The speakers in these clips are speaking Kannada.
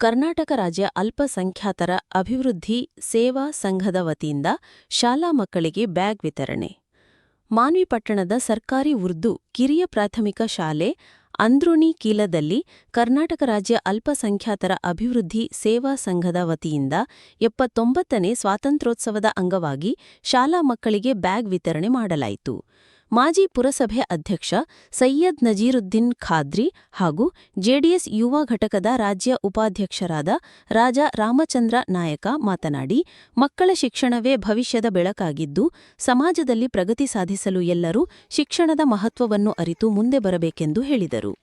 ಕರ್ನಾಟಕ ರಾಜ್ಯ ಅಲ್ಪಸಂಖ್ಯಾತರ ಅಭಿವೃದ್ಧಿ ಸೇವಾ ಸಂಘದ ವತಿಯಿಂದ ಶಾಲಾ ಮಕ್ಕಳಿಗೆ ಬ್ಯಾಗ್ ವಿತರಣೆ. ಮಾನ್ವಿಪಟ್ಟಣದ ಸರ್ಕಾರಿ ಉರ್ದು ಕಿರಿಯ ಪ್ರಾಥಮಿಕ ಶಾಲೆ ಅಂದ್ರುಣಿ ಕೀಲದಲ್ಲಿ ಕರ್ನಾಟಕ ರಾಜ್ಯ ಅಲ್ಪಸಂಖ್ಯಾತರ ಅಭಿವೃದ್ಧಿ ಸೇವಾ ಸಂಘದ ವತಿಯಿಂದ ಎಪ್ಪತ್ತೊಂಬತ್ತನೇ ಸ್ವಾತಂತ್ರ್ಯೋತ್ಸವದ ಅಂಗವಾಗಿ ಶಾಲಾ ಮಕ್ಕಳಿಗೆ ಬ್ಯಾಗ್ ವಿತರಣೆ ಮಾಡಲಾಯಿತು. ಮಾಜಿ ಪುರಸಭೆ ಅಧ್ಯಕ್ಷ ಸೈಯದ್ ನಜೀರುದ್ದೀನ್ ಖಾದ್ರಿ ಹಾಗೂ ಜೆಡಿಎಸ್ ಯುವ ಘಟಕದ ರಾಜ್ಯ ಉಪಾಧ್ಯಕ್ಷರಾದ ರಾಜಾ ರಾಮಚಂದ್ರ ನಾಯಕ ಮಾತನಾಡಿ, ಮಕ್ಕಳ ಶಿಕ್ಷಣವೇ ಭವಿಷ್ಯದ ಬೆಳಕಾಗಿದ್ದು, ಸಮಾಜದಲ್ಲಿ ಪ್ರಗತಿ ಸಾಧಿಸಲು ಎಲ್ಲರೂ ಶಿಕ್ಷಣದ ಮಹತ್ವವನ್ನು ಅರಿತು ಮುಂದೆ ಬರಬೇಕೆಂದು ಹೇಳಿದರು.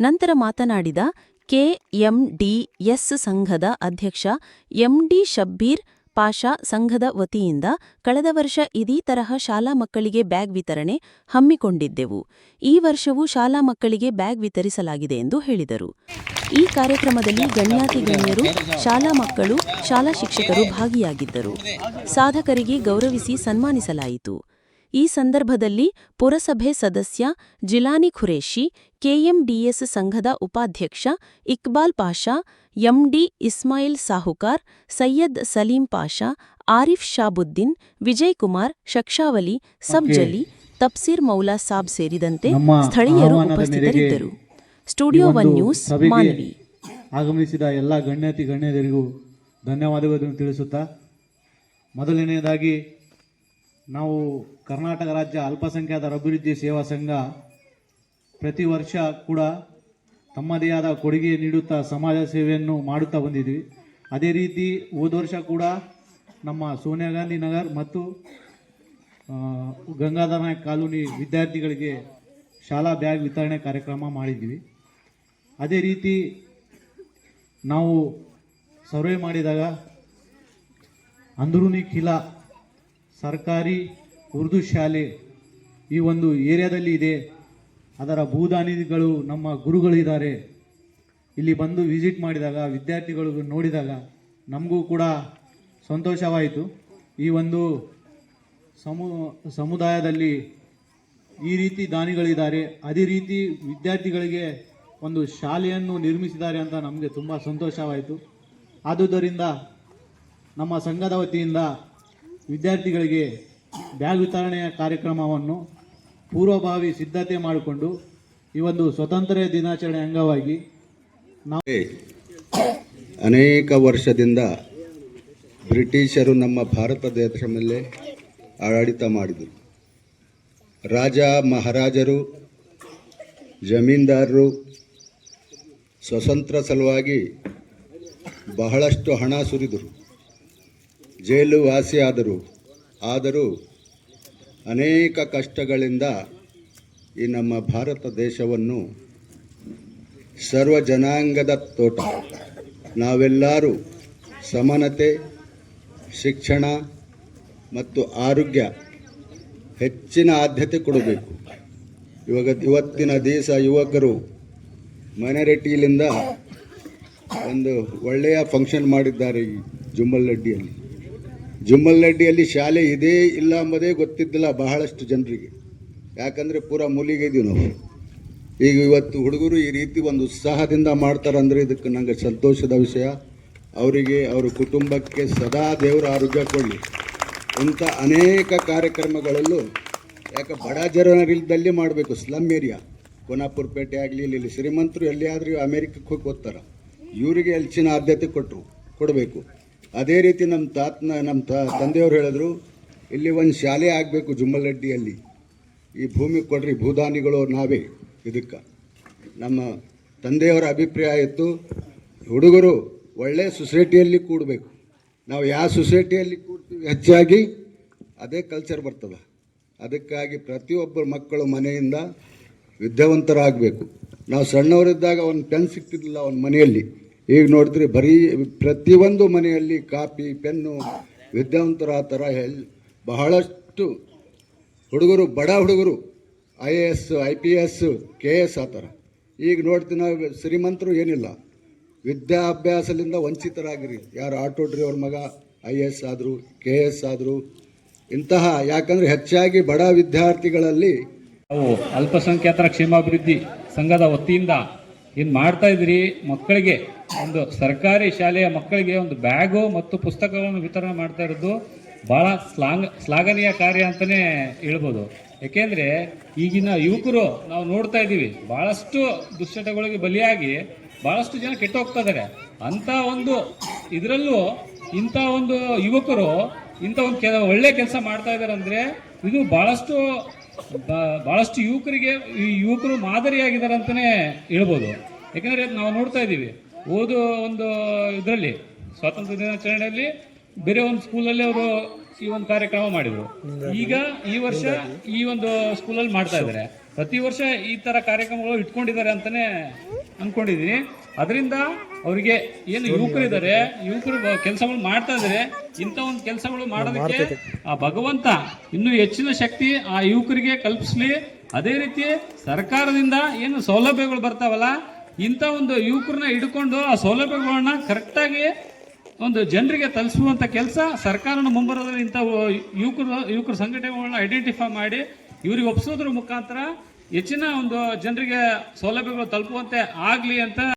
ನಂತರ ಮಾತನಾಡಿದ ಕೆಎಂಡಿಎಸ್ ಸಂಘದ ಅಧ್ಯಕ್ಷ ಎಂಡಿ ಶಬ್ಬೀರ್ ಪಾಷಾ ಸಂಘದ ವತಿಯಿಂದ ಕಳೆದ ವರ್ಷ ಇದೀ ತರಹ ಶಾಲಾ ಮಕ್ಕಳಿಗೆ ಬ್ಯಾಗ್ ವಿತರಣೆ ಹಮ್ಮಿಕೊಂಡಿದ್ದೆವು. ಈ ವರ್ಷವೂ ಶಾಲಾ ಮಕ್ಕಳಿಗೆ ಬ್ಯಾಗ್ ವಿತರಿಸಲಾಗಿದೆ ಎಂದು ಹೇಳಿದರು. ಈ ಕಾರ್ಯಕ್ರಮದಲ್ಲಿ ಗಣ್ಯಾತಿ ಗಣ್ಯರು, ಶಾಲಾ ಮಕ್ಕಳು, ಶಾಲಾ ಶಿಕ್ಷಕರು ಭಾಗಿಯಾಗಿದ್ದರು. ಸಾಧಕರಿಗೆ ಗೌರವಿಸಿ ಸನ್ಮಾನಿಸಲಾಯಿತು. ಈ ಸಂದರ್ಭದಲ್ಲಿ ಪುರಸಭೆ ಸದಸ್ಯ ಜಿಲಾನಿ ಖುರೇಶಿ ಕೆಎಂಡಿಎಸ್ ಸಂಘದ ಉಪಾಧ್ಯಕ್ಷ ಇಕ್ಬಾಲ್ ಪಾಷಾ ಎಂಡಿ ಇಸ್ಮಾಯಿಲ್ ಸಾಹುಕಾರ್ ಸೈಯದ್ ಸಲೀಂ ಪಾಷಾ ಆರಿಫ್ ಶಾಬುದ್ದೀನ್ ವಿಜಯ್ ಕುಮಾರ್ ಶಕ್ಷಾವಲಿ ಸಬ್ಜಲಿ ತಪ್ಸೀರ್ ಮೌಲಾ ಸಾಬ್ ಸೇರಿದಂತೆ ಸ್ಥಳೀಯರು ಉಪಸ್ಥಿತರಿದ್ದರು. Studio one news Manvi. ಆಗಮಿಸಿದ ಎಲ್ಲ ಗಣ್ಯಾತಿ ಗಣ್ಯರಿಗೂ ಧನ್ಯವಾದಗಳನ್ನು ತಿಳಿಸುತ್ತಾ ಮೊದಲನೆಯದಾಗಿ ನಾವು ಕರ್ನಾಟಕ ರಾಜ್ಯ ಅಲ್ಪಸಂಖ್ಯಾತರ ಅಭಿವೃದ್ಧಿ ಸೇವಾ ಸಂಘ ಪ್ರತಿ ವರ್ಷ ಕೂಡ ತಮ್ಮದೇ ಆದ ಕೊಡುಗೆ ನೀಡುತ್ತಾ ಸಮಾಜ ಸೇವೆಯನ್ನು ಮಾಡುತ್ತಾ ಬಂದಿದ್ವಿ. ಅದೇ ರೀತಿ ಹೋದ ವರ್ಷ ಕೂಡ ನಮ್ಮ ಸೋನಿಯಾ ಗಾಂಧಿ ನಗರ್ ಮತ್ತು ಗಂಗಾಧರ ನಾಯಕ್ ಕಾಲೋನಿ ವಿದ್ಯಾರ್ಥಿಗಳಿಗೆ ಶಾಲಾ ಬ್ಯಾಗ್ ವಿತರಣೆ ಕಾರ್ಯಕ್ರಮ ಮಾಡಿದ್ವಿ. ಅದೇ ರೀತಿ ನಾವು ಸರ್ವೆ ಮಾಡಿದಾಗ ಅಂದರೂನಿ ಖಿಲಾ ಸರ್ಕಾರಿ ಉರ್ದು ಶಾಲೆ ಈ ಒಂದು ಏರಿಯಾದಲ್ಲಿ ಇದೆ. ಅದರ ಭೂದಾನಿಗಳು ನಮ್ಮ ಗುರುಗಳಿದ್ದಾರೆ. ಇಲ್ಲಿ ಬಂದು ವಿಸಿಟ್ ಮಾಡಿದಾಗ, ವಿದ್ಯಾರ್ಥಿಗಳು ನೋಡಿದಾಗ ನಮಗೂ ಕೂಡ ಸಂತೋಷವಾಯಿತು. ಈ ಒಂದು ಸಮು, ಸಮುದಾಯದಲ್ಲಿ ಈ ರೀತಿ ದಾನಿಗಳಿದ್ದಾರೆ. ಅದೇ ರೀತಿ ವಿದ್ಯಾರ್ಥಿಗಳಿಗೆ ಒಂದು ಶಾಲೆಯನ್ನು ನಿರ್ಮಿಸಿದ್ದಾರೆ ಅಂತ ನಮಗೆ ತುಂಬ ಸಂತೋಷವಾಯಿತು. ಆದುದರಿಂದ ನಮ್ಮ ಸಂಘದ ವತಿಯಿಂದ ವಿದ್ಯಾರ್ಥಿಗಳಿಗೆ ಬ್ಯಾಗ್ ವಿತರಣೆಯ ಕಾರ್ಯಕ್ರಮವನ್ನು ಪೂರ್ವಭಾವಿ ಸಿದ್ಧತೆ ಮಾಡಿಕೊಂಡು ಈ ಒಂದು ಸ್ವತಂತ್ರ ದಿನಾಚರಣೆ ಅಂಗವಾಗಿ ಅನೇಕ ವರ್ಷದಿಂದ ಬ್ರಿಟಿಷರು ನಮ್ಮ ಭಾರತ ದೇಶ ಮೇಲೆ ಆಡಳಿತ ಮಾಡಿದರು. ರಾಜ ಮಹಾರಾಜರು, ಜಮೀನ್ದಾರರು ಸ್ವತಂತ್ರ ಸಲುವಾಗಿ ಬಹಳಷ್ಟು ಹಣ ಸುರಿದರು. ಜೈಲು ವಾಸಿಯಾದರು. ಆದರೂ ಅನೇಕ ಕಷ್ಟಗಳಿಂದ ಈ ನಮ್ಮ ಭಾರತ ದೇಶವನ್ನು ಸರ್ವ ಜನಾಂಗದ ತೋಟ. ನಾವೆಲ್ಲರೂ ಸಮಾನತೆ, ಶಿಕ್ಷಣ ಮತ್ತು ಆರೋಗ್ಯ ಹೆಚ್ಚಿನ ಆದ್ಯತೆ ಕೊಡಬೇಕು. ಇವಾಗ ಇವತ್ತಿನ ದೇಶ ಯುವಕರು ಮೈನಾರಿಟಿಯಿಂದ ಒಂದು ಒಳ್ಳೆಯ ಫಂಕ್ಷನ್ ಮಾಡಿದ್ದಾರೆ ಈ ಜುಮ್ಮಲ್ನಡ್ಡಿಯಲ್ಲಿ ಜುಮ್ಮಲ್ನಡ್ಡಿಯಲ್ಲಿ ಶಾಲೆ ಇದೇ ಇಲ್ಲ ಅಂಬೋದೇ ಗೊತ್ತಿದ್ದಿಲ್ಲ ಬಹಳಷ್ಟು ಜನರಿಗೆ. ಯಾಕಂದರೆ ಪೂರ ಮೂಲಿಗೆ ನಾವು. ಈಗ ಇವತ್ತು ಹುಡುಗರು ಈ ರೀತಿ ಒಂದು ಉತ್ಸಾಹದಿಂದ ಮಾಡ್ತಾರಂದ್ರೆ ಇದಕ್ಕೆ ನನಗೆ ಸಂತೋಷದ ವಿಷಯ. ಅವರಿಗೆ, ಅವರ ಕುಟುಂಬಕ್ಕೆ ಸದಾ ದೇವರ ಆರೋಗ್ಯ ಕೊಡಲಿ. ಇಂಥ ಅನೇಕ ಕಾರ್ಯಕ್ರಮಗಳಲ್ಲೂ, ಯಾಕೆ ಬಡ ಜನರಿಲ್ದಲ್ಲಿ ಮಾಡಬೇಕು ಸ್ಲಮ್ ಏರಿಯಾ ಕೋನಾಪುರ ಪೇಟೆ ಆಗಲಿ, ಇಲ್ಲಿ ಶ್ರೀಮಂತರು ಎಲ್ಲಿಯಾದರೂ ಅಮೇರಿಕಕ್ಕೆ ಹೋಗಿ ಓದ್ತಾರೆ. ಇವರಿಗೆ ಹೆಚ್ಚಿನ ಆದ್ಯತೆ ಕೊಟ್ಟರು ಕೊಡಬೇಕು. ಅದೇ ರೀತಿ ನಮ್ಮ ತಾತನ ನಮ್ಮ ತ, ತಂದೆಯವರು ಹೇಳಿದ್ರು, ಇಲ್ಲಿ ಒಂದು ಶಾಲೆ ಆಗಬೇಕು ಜುಮ್ಮಲಡ್ಡಿಯಲ್ಲಿ ಈ ಭೂಮಿ ಕೊಡ್ರಿ, ಭೂದಾನಿಗಳು ನಾವೇ ಇದಕ್ಕೆ. ನಮ್ಮ ತಂದೆಯವರ ಅಭಿಪ್ರಾಯ ಇತ್ತು, ಹುಡುಗರು ಒಳ್ಳೆಯ ಸೊಸೈಟಿಯಲ್ಲಿ ಕೂಡಬೇಕು. ನಾವು ಯಾವ ಸೊಸೈಟಿಯಲ್ಲಿ ಕೂಡ್ತೀವಿ ಹೆಚ್ಚಾಗಿ, ಅದೇ ಕಲ್ಚರ್ ಬರ್ತದೆ. ಅದಕ್ಕಾಗಿ ಪ್ರತಿಯೊಬ್ಬರ ಮಕ್ಕಳು ಮನೆಯಿಂದ ವಿದ್ಯಾವಂತರಾಗಬೇಕು. ನಾವು ಸಣ್ಣವರಿದ್ದಾಗ ಒಂದು ಪೆನ್ ಸಿಗ್ತಿದ್ದಿಲ್ಲ ಅವನ ಮನೆಯಲ್ಲಿ. ಈಗ ನೋಡಿದ್ರೆ ಬರೀ ಪ್ರತಿಯೊಂದು ಮನೆಯಲ್ಲಿ ಕಾಪಿ, ಪೆನ್ನು ವಿದ್ಯಾವಂತರ ಆ ಥರ ಎಲ್, ಬಹಳಷ್ಟು ಹುಡುಗರು, ಬಡ ಹುಡುಗರು, I A S, I P S, K S ಆ ಥರ. ಈಗ ನೋಡ್ತೀನಿ ಶ್ರೀಮಂತರು ಏನಿಲ್ಲ. ವಿದ್ಯಾಭ್ಯಾಸದಿಂದ ವಂಚಿತರಾಗಿರಿ. ಯಾರು ಆಟೋ ಡ್ರೈವರ್ ಮಗ, ಐ ಎ ಎಸ್ ಆದರು, ಕೆ ಎಸ್ ಆದರು, ಇಂತಹ ಯಾಕಂದರೆ ಹೆಚ್ಚಾಗಿ ಬಡ ವಿದ್ಯಾರ್ಥಿಗಳಲ್ಲಿ ನಾವು ಅಲ್ಪಸಂಖ್ಯಾತರ ಕ್ಷೇಮಾಭಿವೃದ್ಧಿ ಸಂಘದ ವತಿಯಿಂದ ಏನು ಮಾಡ್ತಾ ಇದ್ರಿ ಮಕ್ಕಳಿಗೆ ಒಂದು ಸರ್ಕಾರಿ ಶಾಲೆಯ ಮಕ್ಕಳಿಗೆ ಒಂದು ಬ್ಯಾಗು ಮತ್ತು ಪುಸ್ತಕಗಳನ್ನು ವಿತರಣೆ ಮಾಡ್ತಾ ಇರೋದು ಬಹಳ ಶ್ಲಾಘ ಶ್ಲಾಘನೀಯ ಕಾರ್ಯ ಅಂತಲೇ ಹೇಳ್ಬೋದು. ಏಕೆಂದರೆ ಈಗಿನ ಯುವಕರು ನಾವು ನೋಡ್ತಾ ಇದ್ದೀವಿ ಭಾಳಷ್ಟು ದುಶ್ಚಟಗಳಿಗೆ ಬಲಿಯಾಗಿ ಭಾಳಷ್ಟು ಜನ ಕೆಟ್ಟು ಹೋಗ್ತಾ ಇದ್ದಾರೆ. ಅಂಥ ಒಂದು ಇದರಲ್ಲೂ ಇಂಥ ಒಂದು ಯುವಕರು ಇಂಥ ಒಂದು ಕೆಲ ಒಳ್ಳೆ ಕೆಲಸ ಮಾಡ್ತಾ ಇದ್ದಾರೆ ಅಂದರೆ ಇದು ಭಾಳಷ್ಟು ಭಾಳಷ್ಟು ಯುವಕರಿಗೆ, ಈ ಯುವಕರು ಮಾದರಿಯಾಗಿದ್ದಾರೆ ಅಂತಲೇ ಹೇಳ್ಬೋದು. ಯಾಕಂದರೆ ನಾವು ನೋಡ್ತಾ ಇದ್ದೀವಿ ಓದು ಒಂದು ಇದರಲ್ಲಿ ಸ್ವಾತಂತ್ರ್ಯ ದಿನಾಚರಣೆಯಲ್ಲಿ ಬೇರೆ ಒಂದು ಸ್ಕೂಲಲ್ಲಿ ಅವರು ಈ ಒಂದು ಕಾರ್ಯಕ್ರಮ ಮಾಡಿದ್ರು. ಈಗ ಈ ವರ್ಷ ಈ ಒಂದು ಸ್ಕೂಲಲ್ಲಿ ಮಾಡ್ತಾ ಇದ್ದಾರೆ. ಪ್ರತಿ ವರ್ಷ ಈ ಥರ ಕಾರ್ಯಕ್ರಮಗಳು ಇಟ್ಕೊಂಡಿದ್ದಾರೆ ಅಂತಾನೆ ಅಂದ್ಕೊಂಡಿದ್ದೀನಿ ಅದರಿಂದ ಅವರಿಗೆ ಏನು ಯುವಕರಿದ್ದಾರೆ ಯುವಕರು ಕೆಲಸಗಳು ಮಾಡ್ತಾ ಇದ್ದಾರೆ. ಇಂಥ ಒಂದು ಕೆಲಸಗಳು ಮಾಡೋದಕ್ಕೆ ಆ ಭಗವಂತ ಇನ್ನೂ ಹೆಚ್ಚಿನ ಶಕ್ತಿ ಆ ಯುವಕರಿಗೆ ಕಲ್ಪಿಸ್ಲಿ. ಅದೇ ರೀತಿ ಸರ್ಕಾರದಿಂದ ಏನು ಸೌಲಭ್ಯಗಳು ಬರ್ತಾವಲ್ಲ ಇಂಥ ಒಂದು ಯುವಕರನ್ನ ಹಿಡ್ಕೊಂಡು ಆ ಸೌಲಭ್ಯಗಳನ್ನ ಕರೆಕ್ಟಾಗಿ ಒಂದು ಜನರಿಗೆ ತಲುಪಿಸುವಂಥ ಕೆಲಸ ಸರ್ಕಾರನ ಮುಂಬರೋದ್ರಲ್ಲಿ ಇಂಥ ಯುವಕರು, ಯುವಕರ ಸಂಘಟನೆಗಳನ್ನ ಐಡೆಂಟಿಫೈ ಮಾಡಿ ಇವ್ರಿಗೆ ಒಪ್ಪಿಸೋದ್ರ ಮುಖಾಂತರ ಹೆಚ್ಚಿನ ಒಂದು ಜನರಿಗೆ ಸೌಲಭ್ಯಗಳು ತಲುಪುವಂತೆ ಆಗಲಿ ಅಂತ